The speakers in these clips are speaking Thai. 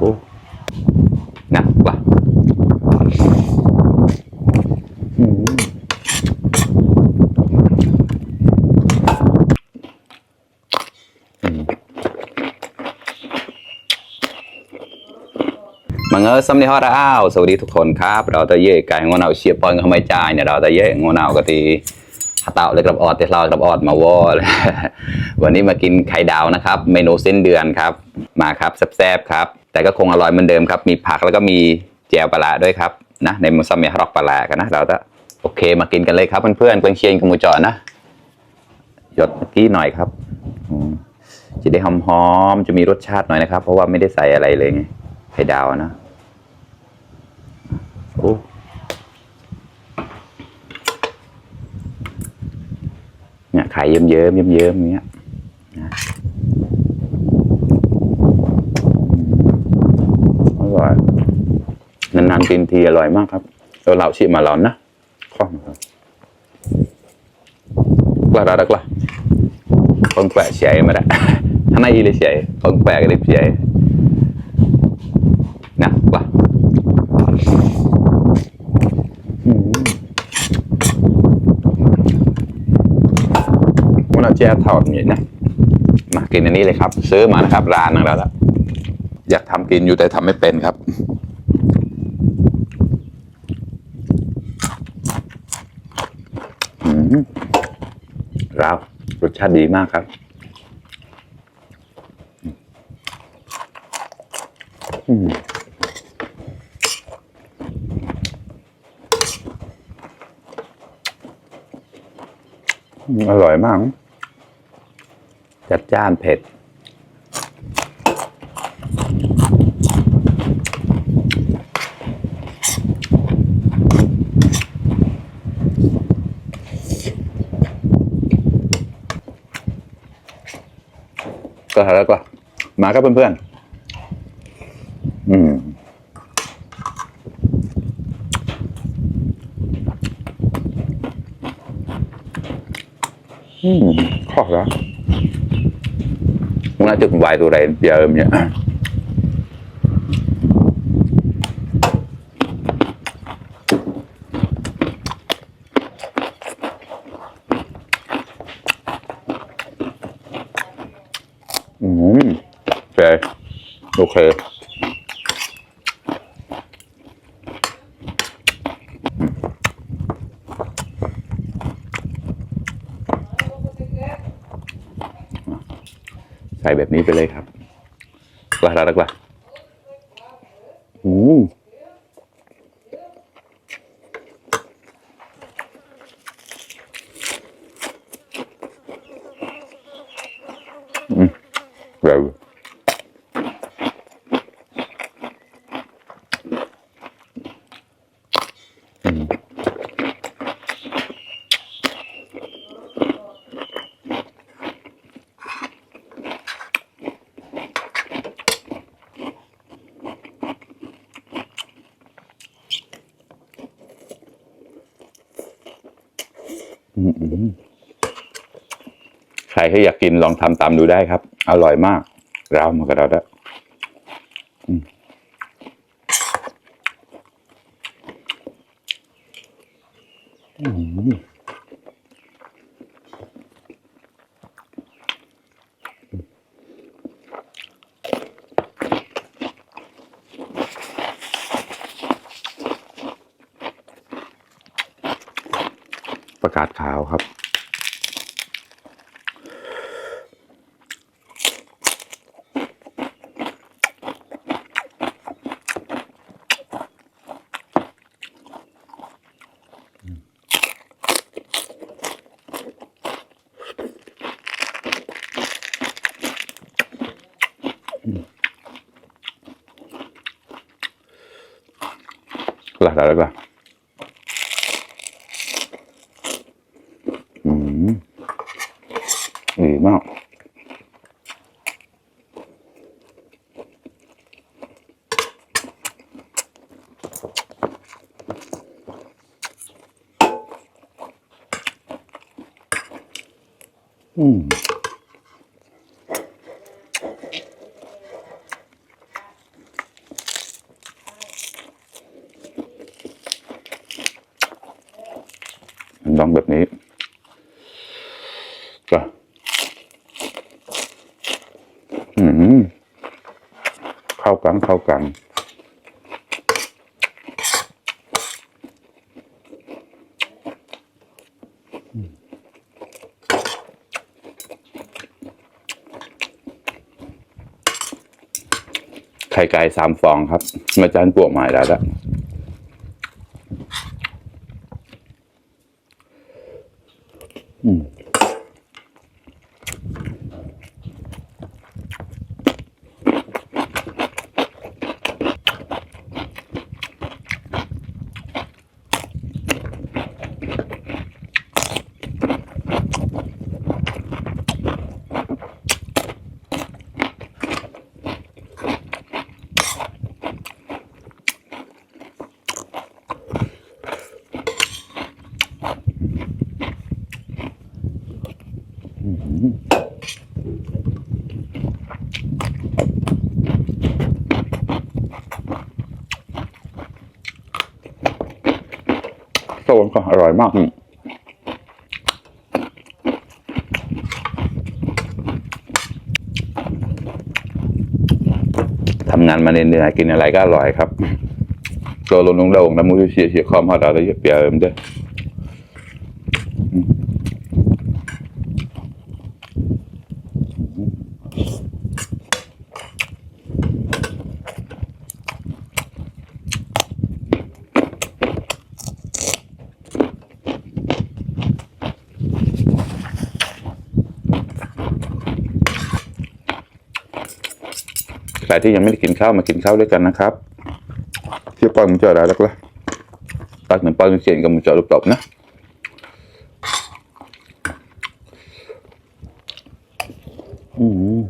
โอ้หนักว่ะอืมมังเออสำเนียงฮอดอ้าวสวัสดีทุกคนครับ เราตะเย่ไก่งวหนาวเชียปอนก็ไม่จ่ายเนี่ยเราตะเย่งวหนาวก็ตีหาเต่าเลยกระออดเตเรากระออดมาวอลวันนี้มากินไข่ดาวนะครับ เมนูเส้นเดือนครับ มาครับแซ่บๆครับ แต่ก็คงอร่อยเหมือนเดิมครับ มีผักแล้วก็มีแจวปลาด้วยครับนะในมุสเมียฮรอกปลากันนะ เราจะโอเคมากินกันเลยครับเพื่อนๆเพื่อนเชียนกับหมูจอนะหยดเมื่อกี้หน่อยครับจะได้หอมๆจะมีรสชาติหน่อยนะครับ เพราะว่าไม่ได้ใส่อะไรเลยไงไข่ดาวนะโอ้เนี่ยไข่เยิ้มๆเยิ้มๆอย่างเงี้ย อร่อย นานๆกินทีอร่อยมากครับเราเหล่าชิมมาร้อนนะข้องครับกล้าดักละ con khỏe chạy mà đã hắn này là chạy con khỏe cái đẹp chạy nè qua มันเอาแจ้ทอดอย่างนี้นะมากินอันนี้เลยครับ ซื้อมานะครับร้านของเราแล้วอยากทำกินอยู่แต่ทำไม่เป็นครับ อืม ราวรสชาติดีมากครับ อืมอร่อยมาก จัดจ้านเผ็ด ก็แล้วก็มาครับเพื่อนๆ อืมอืมข้อแล้วมึงน่าจะวายตัวไหนเดียวเนี่ย อืมโอเคโอเคใส่แบบนี้ไปเลยครับกว่าแล้วกว่าอืมเร็ว ใครที่อยากกินลองทำตามดูได้ครับ อร่อยมากเรามากับเราได้อืม ประกาศขาวครับ Lah, lah, อืมต้องแบบนี้ก็อืมเข้ากันเข้ากัน ไข่ไก่สามฟองครับมาจานปวกหม่ได้แล้วละ อร่อยมากทำงานมาเหนื่อยๆกินอะไรก็อร่อยครับตัวลงลงๆน้ำมูกเชียเสียคอมฮอดอะไรเยอะเปียมเด้อ ใครที่ยังไม่ได้กินข้าวมากินข้าวด้วยกันนะครับเที่ยวปอยมึงเจออะไรแล้วล่ะตักหนึ่งปอยมึงเขียนกับมึงเจอรูปตบนะอืม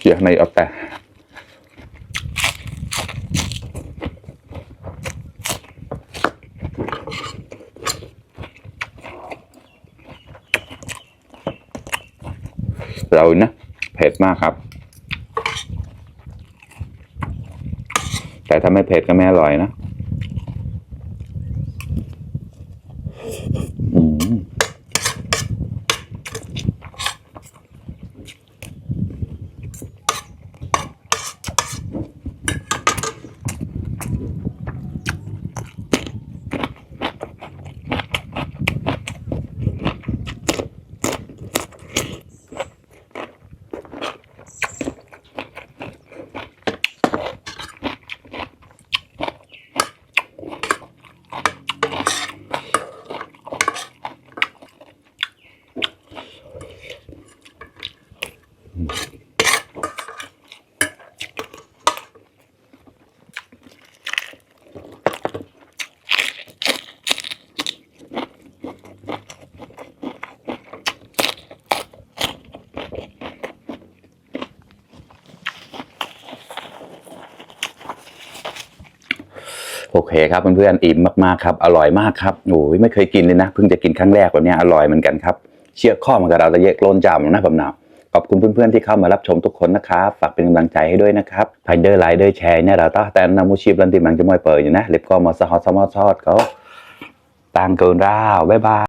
เกี่ยในเอาแต่ เรานะ เผ็ดมากครับ แต่ถ้าไม่เผ็ดก็ไม่อร่อยนะ เคครับเพื่อนๆอิ่มมากๆครับอร่อยมากครับโอ้ยไม่เคยกินเลยนะเพิ่งจะกินครั้งแรกวันนี้อร่อยเหมือนกันครับเชื่อข้อมากับเราตะเยกล้นจามนะผมหนาวขอบคุณเพื่อนๆที่เข้ามารับชมทุกคนนะครับฝากเป็นกำลังใจให้ด้วยนะครับภายเดอร์ไลน์เดอร์แชร์เนี่ยเราต้องแต่นามูชีพลันติมันจะมวยเปิดอยู่นะเล็บก็มาสะฮอตสะมอซอดเขาต่างเกินราวบ๊ายบาย